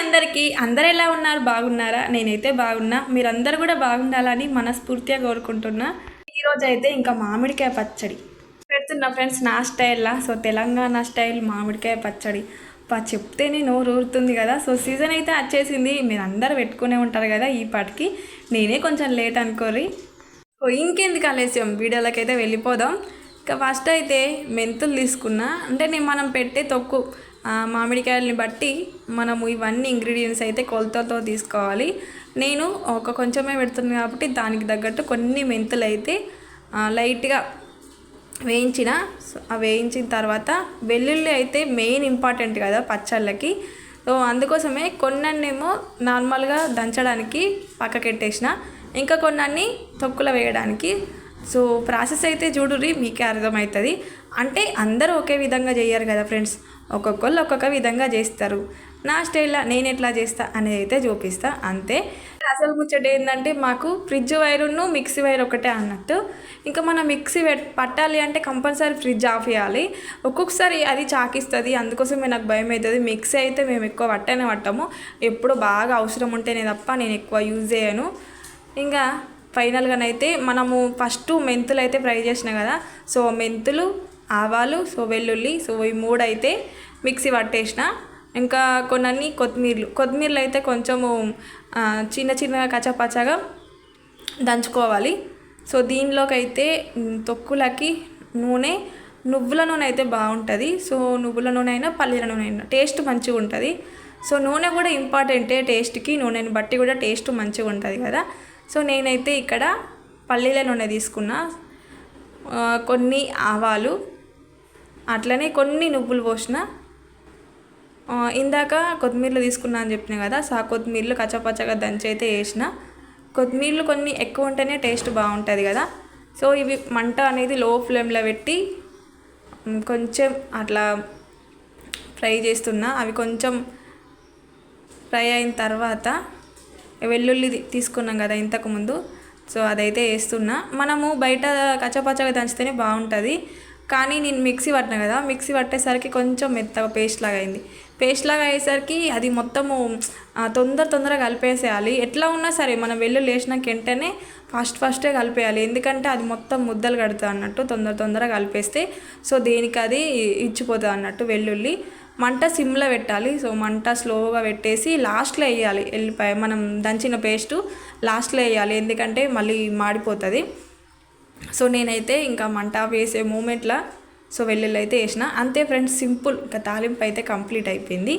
అందరికీ అందరు ఎలా ఉన్నారు? బాగున్నారా? నేనైతే బాగున్నా. మీరందరూ కూడా బాగుండాలని మనస్ఫూర్తిగా కోరుకుంటున్నా. ఈరోజు అయితే ఇంకా మామిడికాయ పచ్చడి. పెడుతున్నా ఫ్రెండ్స్ నా స్టైల్లా. సో తెలంగాణ స్టైల్ మామిడికాయ పచ్చడి. పా చెప్తేనే నోరు ఊరుతుంది కదా. సో సీజన్ అయితే వచ్చేసింది. మీరు అందరు పెట్టుకునే ఉంటారు కదా ఈ పాటికి నేనే కొంచెం లేట్ అనుకోరి సో ఇంకెందుకు ఆలస్యం? వీడియోలోకి అయితే వెళ్ళిపోదాం. ఇంకా ఫస్ట్ అయితే మెంతులు తీసుకున్నా. అంటే నేను మనం పెట్టే తొక్కు. మామిడికాయలని బట్టి మనము ఇవన్నీ ఇంగ్రీడియంట్స్ అయితే కొలతలతో తీసుకోవాలి. నేను ఒక కొంచెమే పెడుతున్నాను కాబట్టి దానికి తగ్గట్టు కొన్ని మెంతులు అయితే లైట్గా వేయించిన. సో ఆ వేయించిన తర్వాత వెల్లుల్లి అయితే మెయిన్ ఇంపార్టెంట్ కదా పచ్చళ్ళకి. సో అందుకోసమే కొన్నేమో నార్మల్గా దంచడానికి పక్కకెట్టేసిన. ఇంకా కొన్నీ తొక్కులో వేయడానికి. సో ప్రాసెస్ అయితే చూడుర్రి మీకే అర్థమవుతుంది. అంటే అందరూ ఒకే విధంగా చేయరు కదా ఫ్రెండ్స్. ఒక్కొక్కళ్ళు ఒక్కొక్క విధంగా చేస్తారు. నా స్టైల్లో నేను ఎట్లా చేస్తా అనేది అయితే చూపిస్తా. అంతే. అసలు ముచ్చట ఏంటంటే మాకు ఫ్రిడ్జ్ వైరును మిక్సీ వైర్ ఒకటే అన్నట్టు. ఇంకా మనం మిక్సీ పట్టాలి అంటే కంపల్సరీ ఫ్రిడ్జ్ ఆఫ్ చేయాలి. ఒక్కొక్కసారి అది చాకిస్తుంది అందుకోసమే నాకు భయం అవుతుంది మిక్సీ అయితే మేము ఎక్కువ పట్టనే పట్టము. ఎప్పుడు బాగా అవసరం ఉంటేనే తప్ప నేను ఎక్కువ యూజ్ చేయను. ఇంకా ఫైనల్గానైతే మనము ఫస్ట్ మెంతులు అయితే ఫ్రై చేసిన కదా సో మెంతులు ఆవాలు సో వెల్లుల్లి సో ఈ మూడు అయితే మిక్సీ పట్టేసిన. ఇంకా కొన్ని కొత్తిమీరలు. కొత్తిమీరలు అయితే కొంచెము చిన్న చిన్నగా కచ్చపచ్చగా దంచుకోవాలి. సో దీనిలోకైతే తొక్కులకి నూనె నువ్వుల నూనె అయితే బాగుంటుంది. సో నువ్వుల నూనె అయినా పల్లీల నూనె అయినా టేస్ట్ మంచిగా ఉంటుంది. సో నూనె కూడా ఇంపార్టెంటే టేస్ట్కి. నూనెని బట్టి కూడా టేస్ట్ మంచిగా ఉంటుంది కదా. సో నేనైతే ఇక్కడ పల్లీల నూనె తీసుకున్నా. కొన్ని ఆవాలు అట్లనే కొన్ని నువ్వులు పోసిన ఇందాక కొత్తిమీరలు తీసుకున్నా అని చెప్పిన కదా సా కొత్తిమీరలు కచ్చపచ్చగా దంచి అయితే వేసిన కొత్తిమీరలు కొన్ని ఎక్కువ ఉంటేనే టేస్ట్ బాగుంటుంది కదా. సో ఇవి మంట అనేది లో ఫ్లేమ్లో పెట్టి కొంచెం అట్లా ఫ్రై చేస్తున్నా. అవి కొంచెం ఫ్రై అయిన తర్వాత వెల్లుల్లి తీసుకున్నాం కదా ఇంతకుముందు సో అదైతే వేస్తున్నా. మనము బయట కచ్చపచ్చగా దంచితేనే బాగుంటుంది. కానీ నేను మిక్సీ పట్టిన కదా మిక్సీ పట్టేసరికి కొంచెం మెత్తగా పేస్ట్ లాగా అయింది. పేస్ట్ లాగా అయ్యేసరికి అది మొత్తము తొందర తొందరగా కలిపేసేయాలి. ఎట్లా ఉన్నా సరే మనం వెల్లుల్లి వేసినాక వెంటనే ఫస్ట్ ఫస్టే కలిపేయాలి. ఎందుకంటే అది మొత్తం ముద్దలు కడుతుంది అన్నట్టు తొందర తొందరగా కలిపేస్తే సో దేనికి అది ఇచ్చిపోతుంది అన్నట్టు వెల్లుల్లి. మంట సిమ్లో పెట్టాలి. సో మంట స్లోగా పెట్టేసి లాస్ట్లో వేయాలి. వెళ్ళిపోయి మనం దంచిన పేస్టు లాస్ట్లో వేయాలి. ఎందుకంటే మళ్ళీ మాడిపోతుంది. సో నేనైతే ఇంకా మంట వేసే మూమెంట్లో సో వెల్లుల్లి అయితే వేసిన. అంతే ఫ్రెండ్స్ సింపుల్. ఇంకా తాలింపు అయితే కంప్లీట్ అయిపోయింది.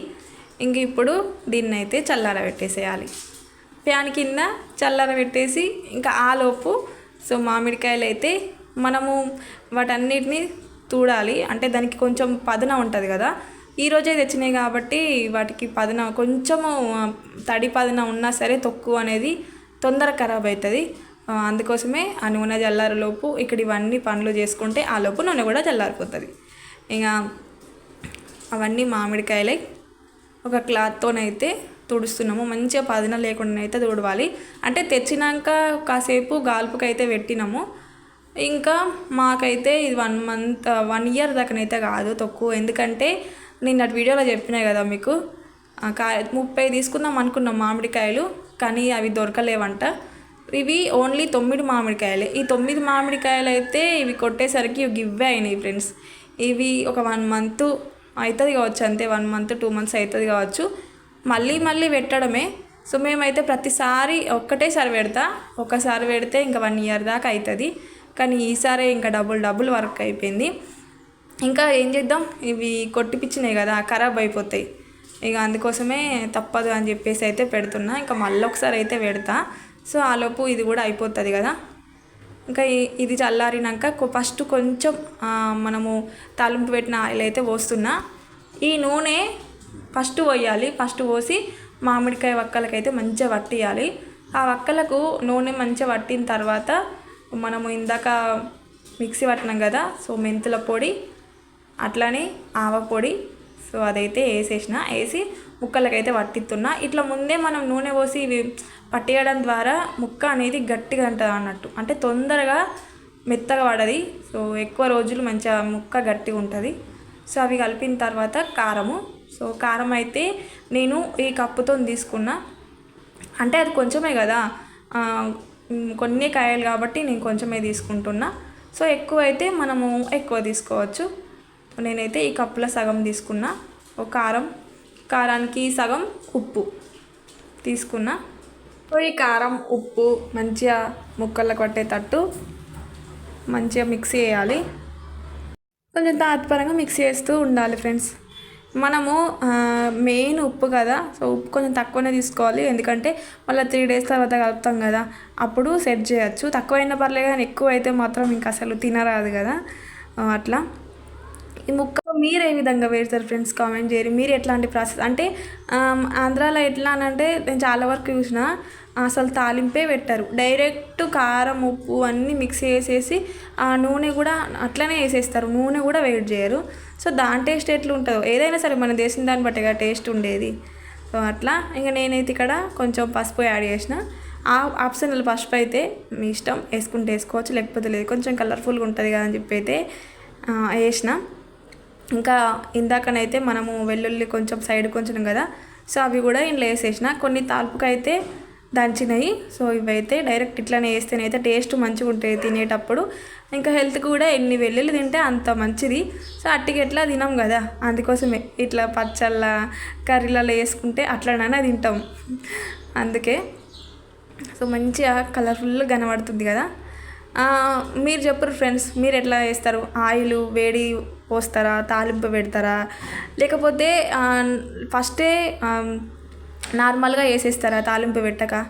ఇంక ఇప్పుడు దీన్ని అయితే చల్లార పెట్టేసేయాలి. ప్యాన్ కింద చల్లార పెట్టేసి ఇంకా ఆలోపు సో మామిడికాయలు అయితే మనము వాటన్నిటిని తూడాలి. అంటే దానికి కొంచెం పదన ఉంటుంది కదా. ఈరోజే తెచ్చినాయి కాబట్టి వాటికి పదన కొంచెము తడి పదన ఉన్నా సరే తొక్కు అనేది తొందర ఖరాబ్ అవుతుంది. అందుకోసమే ఆ నూనె చల్లారలోపు ఇక్కడ ఇవన్నీ పనులు చేసుకుంటే ఆ లోపు నూనె కూడా చల్లారిపోతుంది ఇంకా అవన్నీ మామిడికాయలై ఒక క్లాత్తోనైతే తుడుస్తున్నాము. మంచిగా పదిన లేకుండా అయితే తుడవాలి. అంటే తెచ్చినాక కాసేపు గాల్పుకైతే పెట్టినాము. ఇంకా మాకైతే ఇది వన్ మంత్ వన్ ఇయర్ దాకానైతే కాదు తక్కువ. ఎందుకంటే నేను అటు వీడియోలో చెప్పినా కదా మీకు కా ముప్పై తీసుకుందాం అనుకున్నాం మామిడికాయలు కానీ అవి దొరకలేవంట. ఇవి ఓన్లీ తొమ్మిది మామిడికాయలే. ఈ తొమ్మిది మామిడికాయలు అయితే ఇవి కొట్టేసరికి గివ్వే అయినాయి ఫ్రెండ్స్. ఇవి ఒక వన్ మంత్ అవుతుంది కావచ్చు అంతే వన్ మంత్ టూ మంత్స్ అవుతుంది కావచ్చు. మళ్ళీ మళ్ళీ పెట్టడమే. సో మేమైతే ప్రతిసారి ఒక్కటేసారి పెడతా. ఒకసారి పెడితే ఇంకా వన్ ఇయర్ దాకా అవుతుంది కానీ ఈసారి ఇంకా డబుల్ డబుల్ వర్క్ అయిపోయింది. ఇంకా ఏం చేద్దాం? ఇవి కొట్టిపించినాయి కదా ఖరాబ్ అయిపోతాయి. ఇక అందుకోసమే తప్పదు అని చెప్పేసి అయితే పెడుతున్నా. ఇంకా మళ్ళీ ఒకసారి అయితే పెడతా. సో ఆలోపు ఇది కూడా అయిపోతుంది కదా. ఇంకా ఇది చల్లారినాక ఫస్ట్ కొంచెం మనము తాలింపు పెట్టిన ఆయిల్ అయితే పోస్తున్నా. ఈ నూనె ఫస్ట్ పోయాలి. ఫస్ట్ పోసి మామిడికాయ వక్కలకైతే మంచిగా పట్టియాలి ఆ వక్కలకు నూనె మంచిగా పట్టిన తర్వాత మనము ఇందాక మిక్సీ పట్టినాం కదా సో మెంతుల పొడి అట్లానే ఆవ పొడి సో అదైతే వేసేసిన. వేసి ముక్కలకైతే పట్టిస్తున్నా ఇట్లా ముందే మనం నూనె పోసి ఇవి పట్టేయడం ద్వారా ముక్క అనేది గట్టిగా ఉంటుంది అన్నట్టు. అంటే తొందరగా మెత్తగా పడది. సో ఎక్కువ రోజులు మంచిగా ముక్క గట్టిగా ఉంటుంది. సో అవి కలిపిన తర్వాత కారము. సో కారం అయితే నేను ఈ కప్పుతో తీసుకున్నా. అంటే అది కొంచెమే కదా. కొన్ని కాయలు కాబట్టి నేను కొంచెమే తీసుకుంటున్నా. సో ఎక్కువ అయితే మనము ఎక్కువ తీసుకోవచ్చు. నేనైతే ఈ కప్పులో సగం తీసుకున్నా. ఓ కారం. కారానికి సగం ఉప్పు తీసుకున్నా. ఈ కారం ఉప్పు మంచిగా ముక్కల్లో కొట్టేటట్టు మంచిగా మిక్స్ చేయాలి. కొంచెం తాత్పరంగా మిక్స్ చేస్తూ ఉండాలి ఫ్రెండ్స్. మనము మెయిన్ ఉప్పు కదా సో ఉప్పు కొంచెం తక్కువనే తీసుకోవాలి. ఎందుకంటే మళ్ళీ త్రీ డేస్ తర్వాత కలుపుతాం కదా అప్పుడు సెట్ చేయొచ్చు. తక్కువైనా పర్లేదు కానీ ఎక్కువ అయితే మాత్రం ఇంకా అసలు తినరాదు కదా. అట్లా. ఈ ముక్క మీరు ఏ విధంగా వేస్తారు ఫ్రెండ్స్? కామెంట్ చేయరు మీరు ఎట్లాంటి ప్రాసెస్? అంటే ఆంధ్రాలో ఎట్లా అని అంటే నేను చాలా వరకు చూసిన అసలు తాలింపే పెట్టరు. డైరెక్ట్ కారం ఉప్పు అన్నీ మిక్స్ చేసేసి ఆ నూనె కూడా అట్లనే వేసేస్తారు. నూనె కూడా వేడి చేయరు. సో దాని టేస్ట్ ఎట్లా ఉంటుందో ఏదైనా సరే మనం చేసిన దాన్ని బట్టి టేస్ట్ ఉండేది. సో అట్లా ఇంకా నేనైతే ఇక్కడ కొంచెం పసుపు యాడ్ చేసిన. ఆ ఆప్షనల్ పసుపు అయితే మీ ఇష్టం. వేసుకుంటే వేసుకోవచ్చు లేకపోతే లేదు. కొంచెం కలర్ఫుల్గా ఉంటుంది కదా అని చెప్పి అయితే వేసిన. ఇంకా ఇందాకనైతే మనము వెల్లుల్లి కొంచెం సైడ్ కొంచెం కదా సో అవి కూడా ఇంట్లో వేసేసిన. కొన్ని తాల్పుకైతే దంచినవి సో ఇవైతే డైరెక్ట్ ఇట్లానే వేస్తేనైతే టేస్ట్ మంచిగా ఉంటుంది తినేటప్పుడు. ఇంకా హెల్త్ కూడా ఎన్ని వెల్లుల్లి తింటే అంత మంచిది. సో అట్టికి ఎట్లా తినాం కదా. అందుకోసమే ఇట్లా పచ్చళ్ళ కర్రీలలో వేసుకుంటే అట్లనైనా తింటాం. అందుకే సో మంచిగా కలర్ఫుల్గా కనబడుతుంది కదా. మీరు చెప్పరు ఫ్రెండ్స్ మీరు ఎట్లా వేస్తారు ఆయిల్ వేడి పోస్తారా? తాలింపు పెడతారా? లేకపోతే ఫస్టే నార్మల్గా వేసేస్తారా? తాలింపు పెట్టక?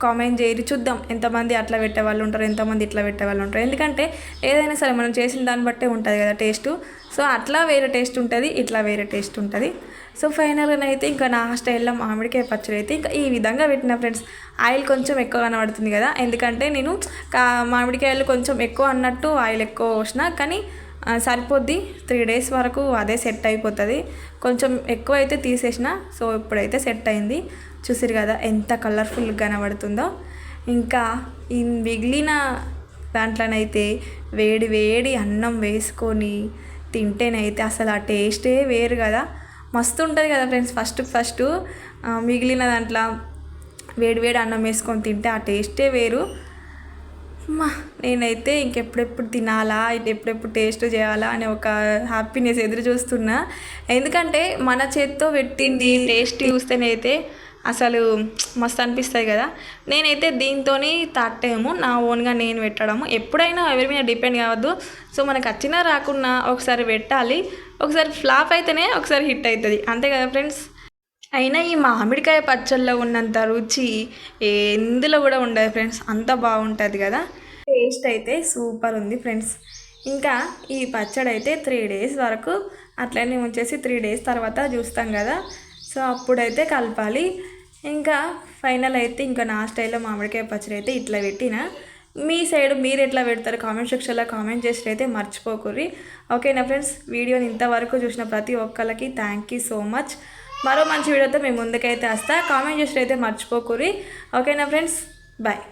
కామెంట్ చేయరు. చూద్దాం. ఎంతమంది అట్లా పెట్టే వాళ్ళు ఉంటారు? ఎంతమంది ఇట్లా పెట్టే వాళ్ళు ఉంటారు? ఎందుకంటే ఏదైనా సరే మనం చేసిన దాన్ని బట్టే ఉంటుంది కదా టేస్ట్. సో అట్లా వేరే టేస్ట్ ఉంటుంది ఇట్లా వేరే టేస్ట్ ఉంటుంది. సో ఫైనల్గా అయితే ఇంకా నా స్టైల్లో మామిడికాయ పచ్చడి అయితే ఇంకా ఈ విధంగా పెట్టిన ఫ్రెండ్స్. ఆయిల్ కొంచెం ఎక్కువ కనబడుతుంది కదా. ఎందుకంటే నేను కా మామిడికాయలు కొంచెం ఎక్కువ అన్నట్టు ఆయిల్ ఎక్కువ పోసిన. కానీ సరిపోద్ది. త్రీ డేస్ వరకు అదే సెట్ అయిపోతుంది. కొంచెం ఎక్కువ అయితే తీసేసిన సో ఇప్పుడైతే సెట్ అయింది. చూసిరు కదా ఎంత కలర్ఫుల్గా కనబడుతుందో. ఇంకా ఈ మిగిలిన దాంట్లోనైతే వేడి వేడి అన్నం వేసుకొని తింటేనైతే అసలు ఆ టేస్టే వేరు కదా. మస్తు ఉంటుంది కదా ఫ్రెండ్స్ ఫస్ట్ ఫస్ట్ మిగిలిన దాంట్లో వేడి వేడి అన్నం వేసుకొని తింటే ఆ టేస్టే వేరు. మా నేనైతే ఇంకెప్పుడెప్పుడు తినాలా ఎప్పుడెప్పుడు టేస్ట్ చేయాలా అనే ఒక హ్యాపీనెస్ ఎదురు చూస్తున్నా. ఎందుకంటే మన చేత్తో పెట్టింది టేస్ట్ చూస్తేనైతే అసలు మస్తు అనిపిస్తుంది కదా. నేనైతే దీంతో థర్డ్ టైము నా ఓన్గా నేను పెట్టడము. ఎప్పుడైనా ఎవరి మీద డిపెండ్ కావద్దు. సో మనకు వచ్చినా రాకున్నా ఒకసారి పెట్టాలి. ఒకసారి ఫ్లాప్ అయితేనే ఒకసారి హిట్ అవుతుంది. అంతే కదా ఫ్రెండ్స్? అయినా ఈ మామిడికాయ పచ్చళ్ళలో ఉన్నంత రుచి ఎందులో కూడా ఉండదు ఫ్రెండ్స్. అంత బాగుంటుంది కదా. టేస్ట్ అయితే సూపర్ ఉంది ఫ్రెండ్స్. ఇంకా ఈ పచ్చడి అయితే త్రీ డేస్ వరకు అట్లనే ఉంచేసి త్రీ డేస్ తర్వాత చూస్తాం కదా. సో అప్పుడైతే కలపాలి. ఇంకా ఫైనల్ అయితే ఇంకా నా స్టైల్లో మామిడికాయ పచ్చడి అయితే ఇట్లా పెట్టిన. మీ సైడ్ మీరు ఎట్లా పెడతారు కామెంట్ సెక్షన్లో కామెంట్ చేసి అయితే మర్చిపోకుర్రి. ఓకేనా ఫ్రెండ్స్? వీడియోని ఇంతవరకు చూసిన ప్రతి ఒక్కరికి థ్యాంక్ యూ సో మచ్. మరో మంచి వీడియోతో మేము ముందుకైతే వస్తా. కామెంట్ చేసి అయితే మర్చిపోకుర్రి ఓకేనా ఫ్రెండ్స్? బాయ్.